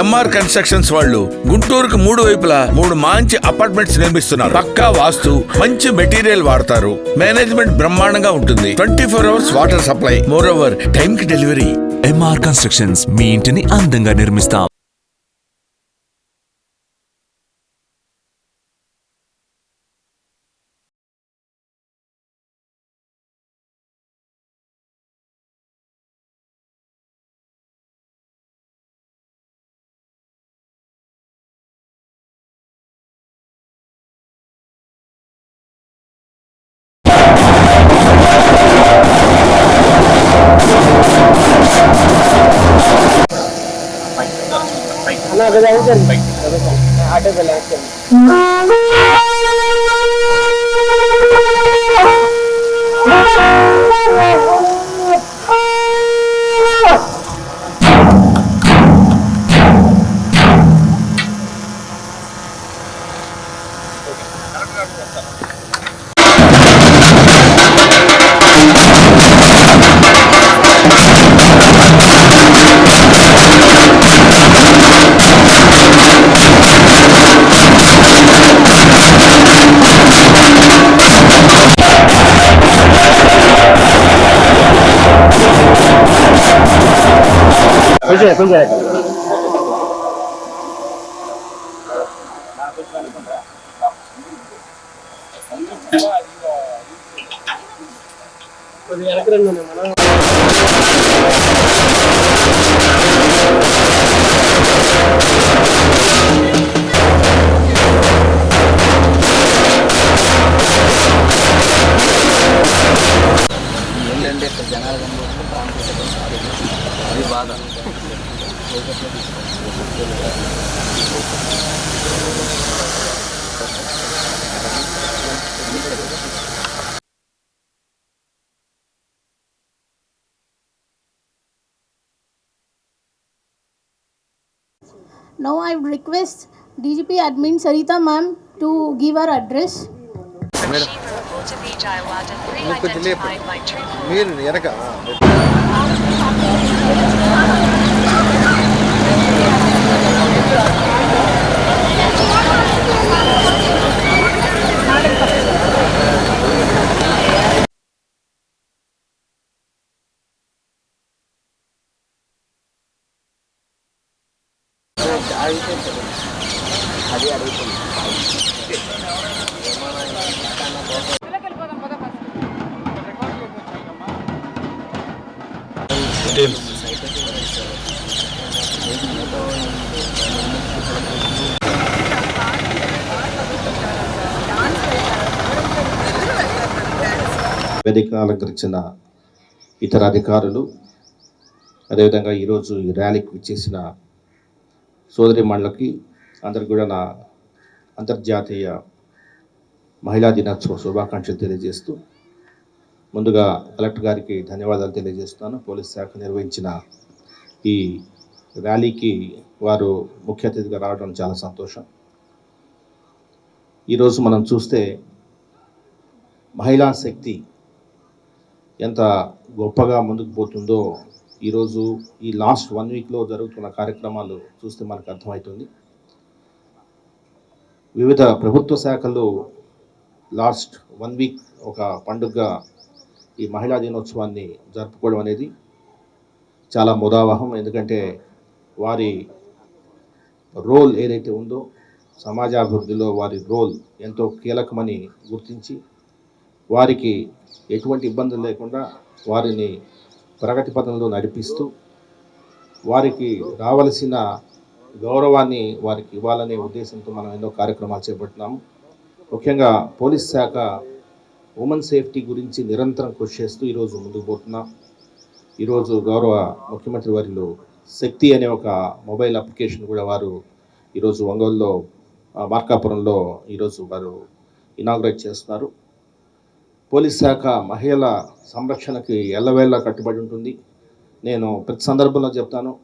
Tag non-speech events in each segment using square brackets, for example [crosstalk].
MR constructions వాళ్ళు గుంటూరుకు మూడు వైపులా మూడు మంచి అపార్ట్మెంట్స్ నిర్మిస్తున్నారు. పక్కా వాస్తు మంచి మెటీరియల్ వాడతారు. మేనేజ్మెంట్ బ్రహ్మాండంగా ఉంటుంది. Twenty four hours water supply. More over time కి డెలివరీ ఎంఆర్ కన్స్ట్రక్షన్స్ మీ ఇంటిని అందంగా నిర్మిస్తాం. না দাদা আসেন আটে বেলা আসেন கொஞ்சம் கொஞ்சம் కనబడుతుంది ప్రాంతం అది బాధ Now I request DGP admin Sarita ma'am to give her address. కొంచెం లేపు మీరు వెనక అది వేదిక అలంకరించిన ఇతర అధికారులు అదేవిధంగా ఈరోజు ఈ ర్యాలీకి విచ్చేసిన సోదరి మండలకి అందరికి కూడా నా అంతర్జాతీయ మహిళా దినోత్సవ శుభాకాంక్షలు తెలియజేస్తూ ముందుగా కలెక్టర్ గారికి ధన్యవాదాలు తెలియజేస్తున్నాను. పోలీస్ శాఖ నిర్వహించిన ఈ ర్యాలీకి వారు ముఖ్య అతిథిగా రావడం చాలా సంతోషం. ఈరోజు మనం చూస్తే మహిళా శక్తి ఎంత గొప్పగా ముందుకు పోతుందో ఈరోజు ఈ లాస్ట్ వన్ వీక్లో జరుగుతున్న కార్యక్రమాలు చూస్తే మనకు అర్థమవుతుంది. వివిధ ప్రభుత్వ శాఖలు లాస్ట్ వన్ వీక్ ఒక పండుగగా ఈ మహిళా దినోత్సవాన్ని జరుపుకోవడం అనేది చాలా ముదావహం. ఎందుకంటే వారి రోల్ ఏదైతే ఉందో సమాజాభివృద్ధిలో వారి రోల్ ఎంతో కీలకమని గుర్తించి వారికి ఎటువంటి ఇబ్బందులు లేకుండా వారిని ప్రగతి పథంలో నడిపిస్తూ వారికి రావలసిన గౌరవాన్ని వారికి ఇవ్వాలనే ఉద్దేశంతో మనం ఎన్నో కార్యక్రమాలు చేపడుతున్నాము ముఖ్యంగా పోలీస్ శాఖ ఉమెన్ సేఫ్టీ గురించి నిరంతరం కృషి చేస్తూ ఈరోజు ముందుకు పోతున్నా. ఈరోజు గౌరవ ముఖ్యమంత్రి వారిలో శక్తి అనే ఒక మొబైల్ అప్లికేషన్ కూడా వారు ఈరోజు ఒంగోలులో మార్కాపురంలో ఈరోజు వారు ఇనాగ్రేట్ చేస్తున్నారు. పోలీస్ శాఖ మహిళల సంరక్షణకి ఎల్లవేళ కట్టుబడి ఉంటుంది. నేను ప్రతి సందర్భంలో చెప్తాను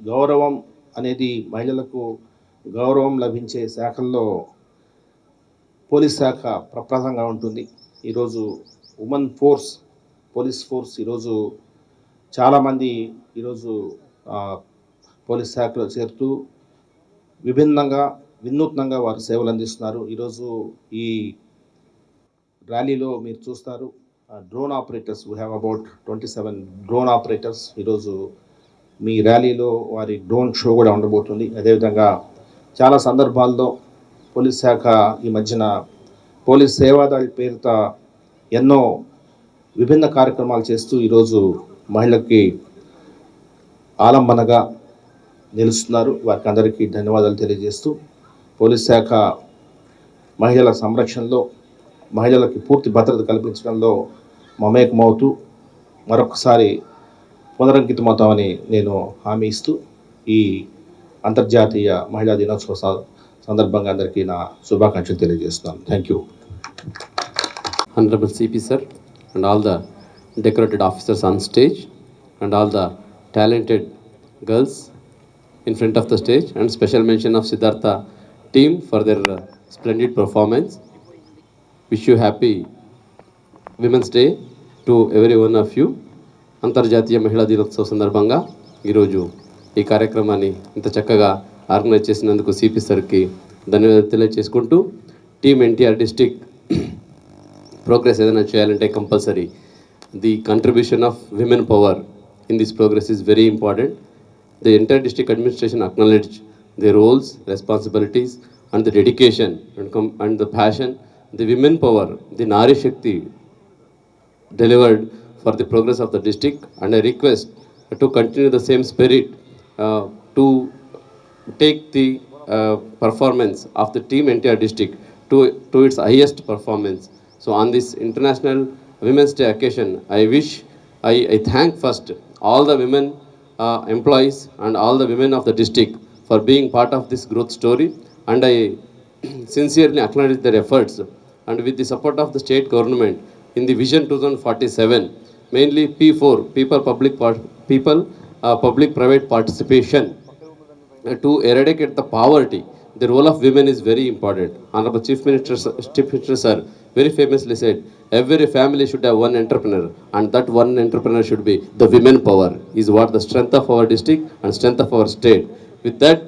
గౌరవం అనేది మహిళలకు గౌరవం లభించే శాఖల్లో పోలీస్ శాఖ ప్రప్రదంగా ఉంటుంది. ఈరోజు ఉమెన్ ఫోర్స్ పోలీస్ ఫోర్స్ ఈరోజు చాలామంది ఈరోజు పోలీస్ శాఖలో చేరుతూ విభిన్నంగా వినూత్నంగా వారు సేవలు అందిస్తున్నారు. ఈరోజు ఈ ర్యాలీలో మీరు చూస్తారు drone operators we have about twenty seven drone operators ఈరోజు మీ ర్యాలీలో వారి డ్రోన్ షో కూడా ఉండబోతుంది. అదేవిధంగా చాలా సందర్భాల్లో పోలీస్ శాఖ ఈ మధ్యన పోలీస్ సేవాదళ్ పేరుతో ఎన్నో విభిన్న కార్యక్రమాలు చేస్తూ ఈరోజు మహిళకి ఆలంబనగా నిలుస్తున్నారు. వారికి అందరికీ ధన్యవాదాలు తెలియజేస్తూ పోలీస్ శాఖ మహిళల సంరక్షణలో మహిళలకి పూర్తి భద్రత కల్పించడంలో మమేకమవుతూ మరొకసారి పునరంకితమవుతామని నేను హామీ ఇస్తూ ఈ అంతర్జాతీయ మహిళా దినోత్సవ సందర్భంగా అందరికీ నా శుభాకాంక్షలు తెలియజేస్తున్నాను. Thank you Honorable CP sir and all the decorated officers on stage and all the talented girls in front of the stage and special mention of Siddhartha team for their uh, splendid performance. Wish you happy Women's Day to every one of you. అంతర్జాతీయ మహిళా దినోత్సవ సందర్భంగా ఈరోజు ఈ కార్యక్రమాన్ని ఇంత చక్కగా organise చేసినందుకు సిపి సార్కి ధన్యవాదాలు తెలియజేసుకుంటూ టీం ఎన్టీఆర్ డిస్టిక్ ప్రోగ్రెస్ ఏదైనా చేయాలంటే compulsory the contribution of women power in this progress is very important the entire district administration acknowledge the roles responsibilities and the dedication and come and the passion the women power the Nari Shakti delivered for the progress of the district and I request to continue the same spirit uh, to take the uh, performance of the team entire district to, to its highest performance. So on this International Women's Day occasion, I wish, I, I thank first all the women uh, employees and all the women of the district for being part of this growth story and I [clears throat] sincerely acknowledge their efforts and with the support of the state government in the vision 2047 mainly p4 people public people uh, public private participation uh, to eradicate the poverty the role of women is very important honorable chief minister chief minister sir very famously said every family should have one entrepreneur and that one entrepreneur should be the women power is what the strength of our district and strength of our state with that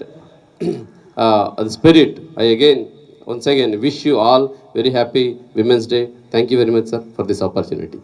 [clears throat] uh, spirit, I again, once again, wish you all very happy Women's Day. Thank you very much, sir, for this opportunity.